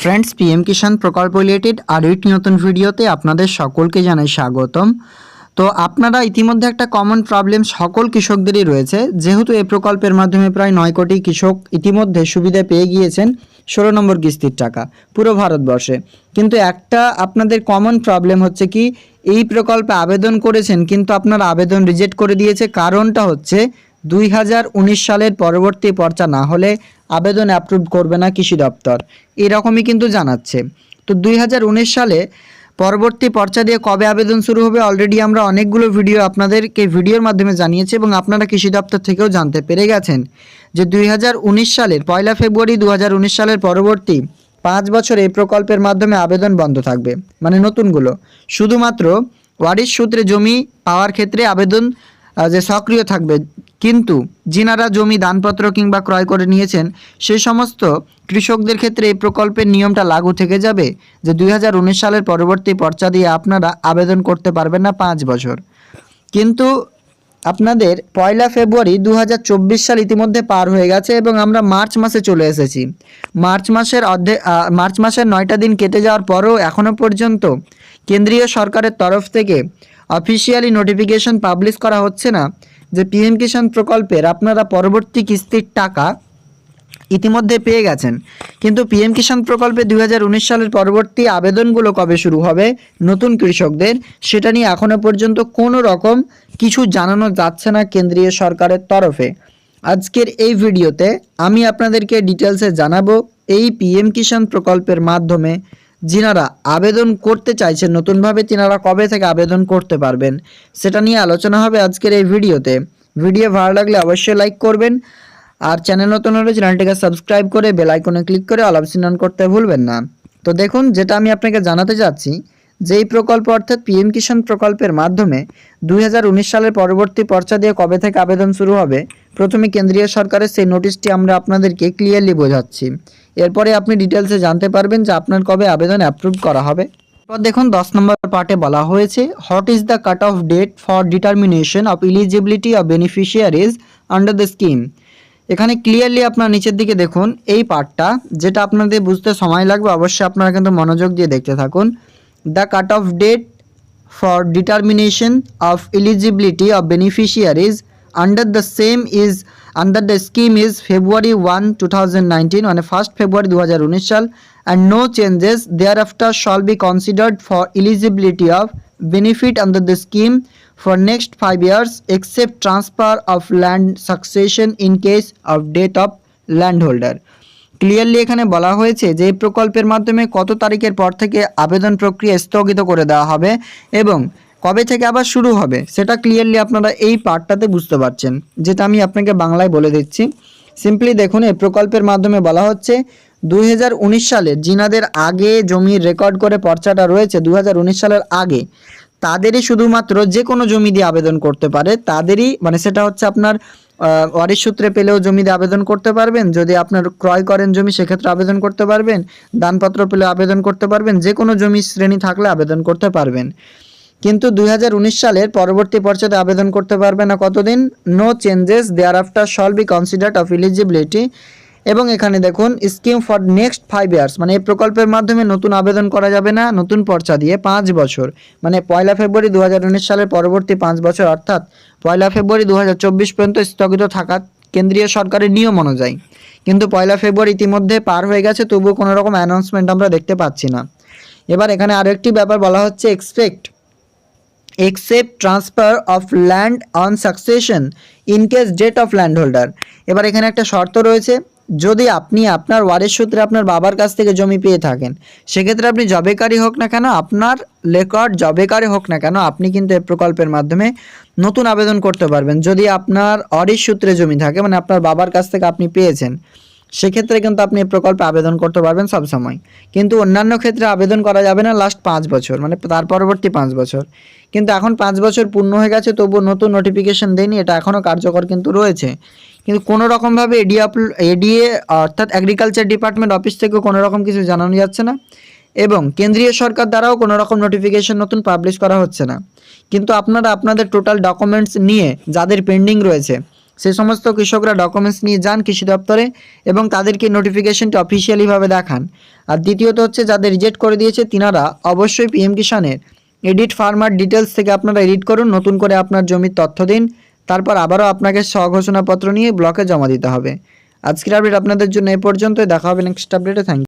Friends PM কিষাণ প্রকল্প related আরও একটি নতুন ভিডিওতে আপনাদের সকলকে জানাই স্বাগতম। তো আপনারা ইতিমধ্যে একটা কমন প্রবলেম সকল কৃষকদেরই রয়েছে। যেহেতু এই প্রকল্পের মাধ্যমে প্রায় নয় কোটি কৃষক ইতিমধ্যে সুবিধা পেয়ে গিয়েছেন ষোলো নম্বর কিস্তির টাকা পুরো ভারতবর্ষে। কিন্তু একটা আপনাদের কমন প্রবলেম হচ্ছে কি, এই প্রকল্পে আবেদন করেছেন কিন্তু আপনার আবেদন রিজেক্ট করে দিয়েছে। কারণটা হচ্ছে দুই হাজার উনিশ সালের পরবর্তী পর্চা না হলে আবেদন অ্যাপ্রুভ করবে না কৃষি দপ্তর। এরকমই কিন্তু জানাচ্ছে। তো দুই হাজার উনিশ সালে পরবর্তী পর্চা দিয়ে কবে আবেদন শুরু হবে অলরেডি আমরা অনেকগুলো ভিডিও আপনাদেরকে ভিডিওর মাধ্যমে জানিয়েছি এবং আপনারা কৃষি দপ্তর থেকেও জানতে পেরে গেছেন যে দুই হাজার উনিশ সালের পয়লা ফেব্রুয়ারি দু হাজার উনিশ সালের পরবর্তী পাঁচ বছর এই প্রকল্পের মাধ্যমে আবেদন বন্ধ থাকবে। মানে নতুনগুলো। শুধুমাত্র ওয়ারিশ সূত্রে জমি পাওয়ার ক্ষেত্রে আবেদন যে সক্রিয় থাকবে কিন্তু যিনারা জমি, দানপত্র কিংবা ক্রয় করে নিয়েছেন, সেই সমস্ত কৃষকদের ক্ষেত্রে এই প্রকল্পের নিয়মটা লাগু থেকে যাবে যে দুই হাজার উনিশ সালের পরবর্তী পর্চা দিয়ে আপনারা আবেদন করতে পারবেন না পাঁচ বছর। কিন্তু আপনাদের পয়লা ফেব্রুয়ারি দু হাজার চব্বিশ সাল ইতিমধ্যে পার হয়ে গেছে এবং আমরা মার্চ মাসে চলে এসেছি। মার্চ মাসের অর্ধে মার্চ মাসের নয়টা দিন কেটে যাওয়ার পরেও এখনও পর্যন্ত কেন্দ্রীয় সরকারের তরফ থেকে অফিসিয়ালি নোটিফিকেশন পাবলিশ করা হচ্ছে না। যে পিএম কিষাণ প্রকল্পের আপনারা পরবর্তী কিস্তির টাকা ইতিমধ্যে পেয়ে গেছেন। কিন্তু পিএম কিষাণ প্রকল্পে দু হাজার উনিশ সালের পরবর্তী আবেদনগুলো কবে শুরু হবে নতুন কৃষকদের, সেটা নিয়ে এখনও পর্যন্ত কোনো রকম কিছু জানানো যাচ্ছে না কেন্দ্রীয় সরকারের তরফে। আজকের এই ভিডিওতে আমি আপনাদেরকে ডিটেলসে জানাব এই পিএম কিষাণ প্রকল্পের মাধ্যমে যিনারা আবেদন করতে চাইছেন, নতুনভাবে তিনারা কবে থেকে আবেদন করতে পারবেন, সেটা নিয়ে আলোচনা হবে আজকের এই ভিডিওতে। ভিডিও ভালো লাগলে অবশ্যই লাইক করবেন, আর চ্যানেল নতুন হলে চ্যানেলটিকে সাবস্ক্রাইব করে বেল আইকনে ক্লিক করে অল অপশন অন করতে ভুলবেন না। তো দেখুন, যেটা আমি আপনাকে জানাতে চাচ্ছি যে এই প্রকল্প অর্থাৎ পিএম কিষাণ প্রকল্পের মাধ্যমে দুই হাজার উনিশ সালের পরবর্তী পর্চা দিয়ে কবে থেকে আবেদন শুরু হবে, প্রথমে কেন্দ্রীয় সরকারের সেই নোটিশটি আমরা আপনাদেরকে ক্লিয়ারলি বোঝাচ্ছি। এরপরে আপনি ডিটেলসে জানতে পারবেন যে আপনার কবে আবেদন অ্যাপ্রুভ করা হবে। এরপর দেখুন, দশ নম্বর পার্টে বলা হয়েছে what is the cut off date for determination of eligibility of beneficiaries under the scheme এখানে ক্লিয়ারলি আপনার নিচের দিকে দেখুন, এই পার্টটা যেটা আপনাদের বুঝতে সময় লাগবে, অবশ্যই আপনারা কিন্তু মনোযোগ দিয়ে দেখতে থাকুন। The cut off date for determination of eligibility of beneficiaries under the same is under the scheme is February one two thousand nineteen মানে ফার্স্ট ফেব্রুয়ারি দু হাজার উনিশ সাল and no changes there after shall be considered for eligibility of benefit under the scheme for next 5 years, except transfer of land succession in case of death of landholder. Clearly এখানে বলা হয়েছে যে এই প্রকল্পের মাধ্যমে কত তারিখের পর থেকে আবেদন প্রক্রিয়া স্থগিত করে দেওয়া হবে এবং কবে থেকে আবার শুরু হবে, সেটা ক্লিয়ারলি আপনারা এই পার্টটাতে বুঝতে পারছেন। যেটা আমি আপনাকে বাংলায় বলে দিচ্ছি। সিম্পলি দেখুন, এই প্রকল্পের মাধ্যমে বলা হচ্ছে, দুই হাজার উনিশ সালে যিনাদের আগে জমির রেকর্ড করে পর্চাটা রয়েছে, দুই হাজার উনিশ সালের আগে। তাদেরই শুধুমাত্র যে কোনো জমি দিয়ে আবেদন করতে পারে, তাদেরই মানে সেটা হচ্ছে আপনার ওয়ারিশ সূত্রে পেলেও জমি দিয়ে আবেদন করতে পারবেন, যদি আপনার ক্রয় করেন জমি সেক্ষেত্রে আবেদন করতে পারবেন, দানপত্র পেলে আবেদন করতে পারবেন, যে কোনো জমি শ্রেণি থাকলে আবেদন করতে পারবেন। কিন্তু দু হাজার উনিশ সালের পরবর্তী পর্যায়ে আবেদন করতে পারবে না কতদিন? No changes there after shall be considered of eligibility এবং এখানে দেখুন scheme for next five years মানে এই প্রকল্পের মাধ্যমে নতুন আবেদন করা যাবে না, নতুন পর্চা দিয়ে পাঁচ বছর। মানে পয়লা ফেব্রুয়ারি দু হাজার উনিশ সালের পরবর্তী পাঁচ বছর, অর্থাৎ পয়লা ফেব্রুয়ারি দু হাজার চব্বিশ পর্যন্ত স্থগিত থাকা কেন্দ্রীয় সরকারের নিয়ম অনুযায়ী। কিন্তু পয়লা ফেব্রুয়ারি ইতিমধ্যে পার হয়ে গেছে, তবুও কোনো রকম অ্যানাউন্সমেন্ট আমরা দেখতে পাচ্ছি না। এবার এখানে আরও একটি ব্যাপার বলা হচ্ছে expect except transfer of land on succession in case death of landholder. এবার এখানে একটা শর্ত রয়েছে, যদি আপনি আপনার ওয়ারের সূত্রে আপনার বাবার কাছ থেকে জমি পেয়ে থাকেন, সেক্ষেত্রে আপনি জবেকারী হোক না কেন, আপনার রেকর্ড জবেকারী হোক না কেন, আপনি কিন্তু এই প্রকল্পের মাধ্যমে নতুন আবেদন করতে পারবেন। যদি আপনার অরিশ সূত্রে জমি থাকে মানে আপনার বাবার কাছ থেকে আপনি পেয়েছেন সেক্ষেত্রে কিন্তু আপনি এই প্রকল্পে আবেদন করতে পারবেন সব সময়। কিন্তু অন্যান্য ক্ষেত্রে আবেদন করা যাবে না লাস্ট পাঁচ বছর মানে তার পরবর্তী পাঁচ বছর। কিন্তু এখন পাঁচ বছর পূর্ণ হয়ে গেছে, তবুও নতুন নোটিফিকেশন দেয়নি, এটা এখনও কার্যকর কিন্তু রয়েছে। কিন্তু কোনো রকমভাবে এডিএ এডিএ অর্থাৎ এগ্রিকালচার ডিপার্টমেন্ট অফিস থেকেও কোনো রকম কিছু জানানো যাচ্ছে না। এবং কেন্দ্রীয় সরকার দ্বারাও কোনো রকম নোটিফিকেশন নতুন পাবলিশ করা হচ্ছে না। কিন্তু আপনারা আপনাদের টোটাল ডকুমেন্টস নিয়ে যাদের পেন্ডিং রয়েছে সেই সমস্ত কৃষকরা ডকুমেন্টস নিয়ে যান কৃষি দপ্তরে এবং তাদেরকে নোটিফিকেশনটি অফিসিয়ালিভাবে দেখান। আর দ্বিতীয়ত হচ্ছে, যাদের রিজেক্ট করে দিয়েছে, তিনারা অবশ্যই পিএম কিষানের এডিট ফার্মার ডিটেলস থেকে আপনারা এডিট করুন, নতুন করে আপনার জমির তথ্য দিন, তারপর আবারও আপনাকে স্বঘোষণাপত্র নিয়ে ব্লকে জমা দিতে হবে। আজকের আপডেট আপনাদের জন্য এ পর্যন্তই, দেখা হবে নেক্সট আপডেটে থ্যাংক